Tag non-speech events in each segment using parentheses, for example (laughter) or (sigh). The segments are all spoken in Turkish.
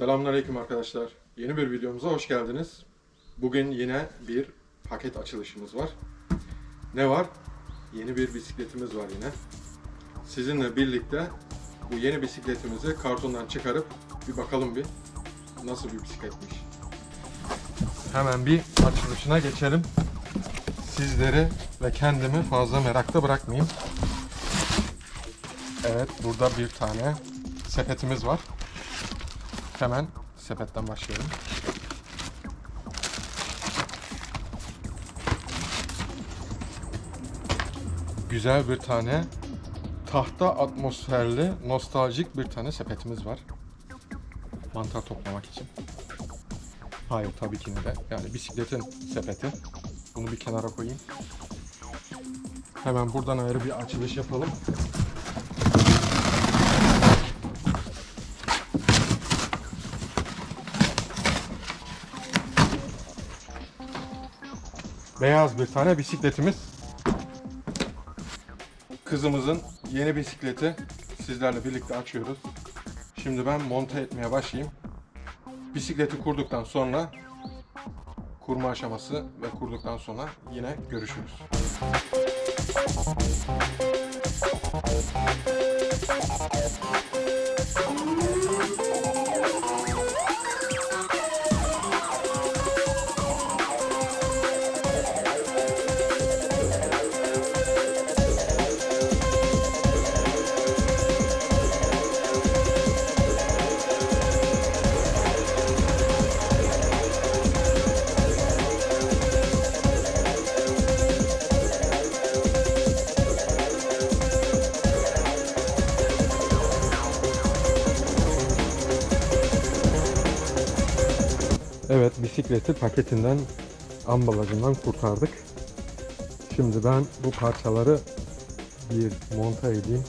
Selamünaleyküm arkadaşlar. Yeni bir videomuza hoş geldiniz. Bugün yine bir paket açılışımız var. Ne var? Yeni bir bisikletimiz var yine. Sizinle birlikte bu yeni bisikletimizi kartondan çıkarıp bir bakalım bir nasıl bir bisikletmiş. Hemen bir açılışına geçelim. Sizleri ve kendimi fazla merakta bırakmayayım. Evet, burada bir tane sepetimiz var. Hemen sepetten başlayalım. Güzel bir tane tahta atmosferli nostaljik bir tane sepetimiz var. Mantar toplamak için. Hayır tabii ki de. Yani bisikletin sepeti. Bunu bir kenara koyayım. Hemen buradan ayrı bir açılış yapalım. Beyaz bir tane bisikletimiz. Kızımızın yeni bisikleti sizlerle birlikte açıyoruz. Şimdi ben monte etmeye başlayayım. Bisikleti kurduktan sonra kurma aşaması ve kurduktan sonra yine görüşürüz. Evet bisikleti paketinden ambalajından kurtardık. Şimdi ben bu parçaları bir monta edeyim.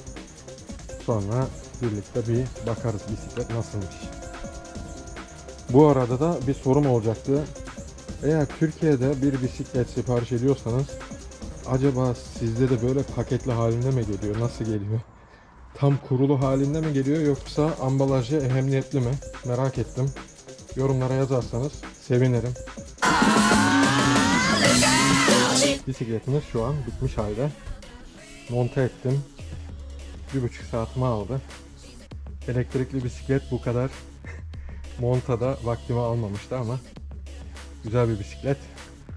Sonra birlikte bir bakarız bisiklet nasılmış. Bu arada da bir sorum olacaktı. Eğer Türkiye'de bir bisiklet sipariş ediyorsanız acaba sizde de böyle paketli halinde mi geliyor? Nasıl geliyor? Tam kurulu halinde mi geliyor yoksa ambalajı ehemmiyetli mi? Merak ettim. Yorumlara yazarsanız sevinirim. Bisikletimiz şu an bitmiş halde. Monte ettim. Bir buçuk saatimi aldı. Elektrikli bisiklet bu kadar (laughs) montada vaktimi almamıştı ama güzel bir bisiklet.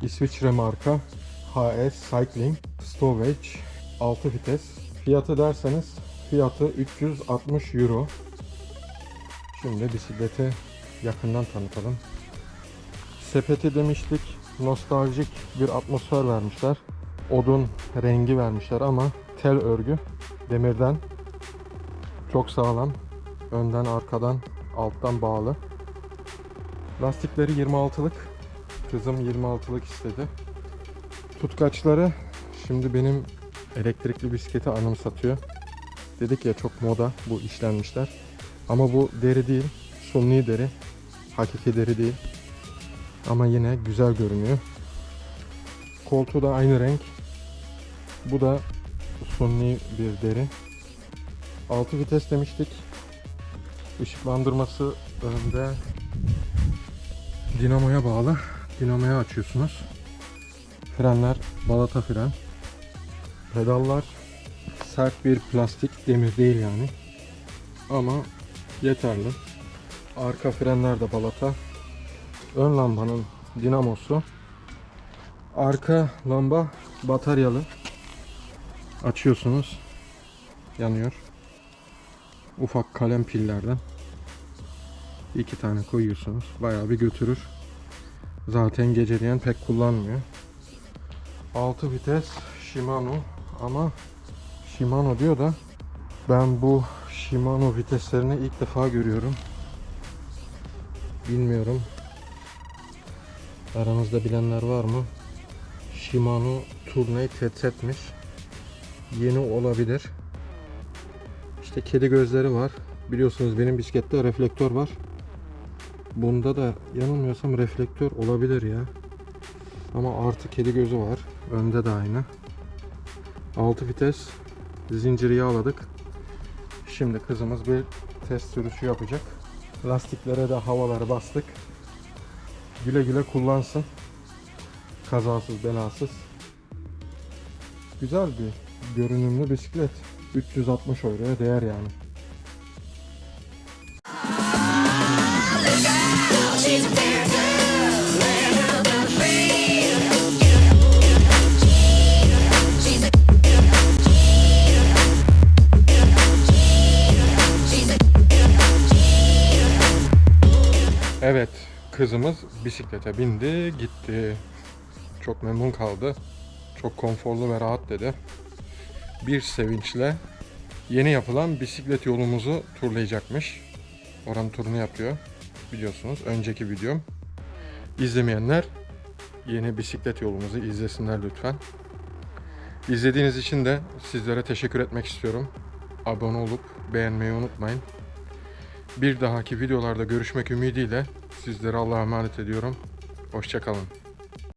İsviçre marka HS Cycling Stowage 6 vites. Fiyatı derseniz fiyatı 360 euro. Şimdi bisikleti yakından tanıtalım. Sepeti demiştik. Nostaljik bir atmosfer vermişler. Odun rengi vermişler ama tel örgü demirden çok sağlam. Önden, arkadan, alttan bağlı. Lastikleri 26'lık. Kızım 26'lık istedi. Tutkaçları şimdi benim elektrikli bisikleti anımsatıyor. Dedik ya çok moda bu işlenmişler. Ama bu deri değil. Sunni deri. Hakiki deri değil. Ama yine güzel görünüyor. Koltuğu da aynı renk. Bu da sunni bir deri. 6 vites demiştik. Işıklandırması önde. Dinamoya bağlı. Dinamoya açıyorsunuz. Frenler balata fren. Pedallar sert bir plastik, demir değil yani. Ama yeterli. Arka frenler de balata. Ön lambanın dinamosu. Arka lamba bataryalı. Açıyorsunuz. Yanıyor. Ufak kalem pillerden. iki tane koyuyorsunuz. Bayağı bir götürür. Zaten geceleyen pek kullanmıyor. 6 vites Shimano ama Shimano diyor da ben bu Shimano viteslerini ilk defa görüyorum. Bilmiyorum. Aranızda bilenler var mı? Shimano Tourney TZ''miş. Yeni olabilir. İşte kedi gözleri var. Biliyorsunuz benim bisiklette reflektör var. Bunda da yanılmıyorsam reflektör olabilir ya. Ama artı kedi gözü var. Önde de aynı. 6 vites zinciri yağladık. Şimdi kızımız bir test sürüşü yapacak. Lastiklere de havaları bastık. Güle güle kullansın. Kazasız belasız. Güzel bir görünümlü bisiklet. 360 euroya değer yani. Evet, kızımız bisiklete bindi, gitti. Çok memnun kaldı. Çok konforlu ve rahat dedi. Bir sevinçle yeni yapılan bisiklet yolumuzu turlayacakmış. Oranın turunu yapıyor. Biliyorsunuz önceki videom. İzlemeyenler yeni bisiklet yolumuzu izlesinler lütfen. İzlediğiniz için de sizlere teşekkür etmek istiyorum. Abone olup beğenmeyi unutmayın. Bir dahaki videolarda görüşmek ümidiyle sizlere Allah'a emanet ediyorum. Hoşçakalın.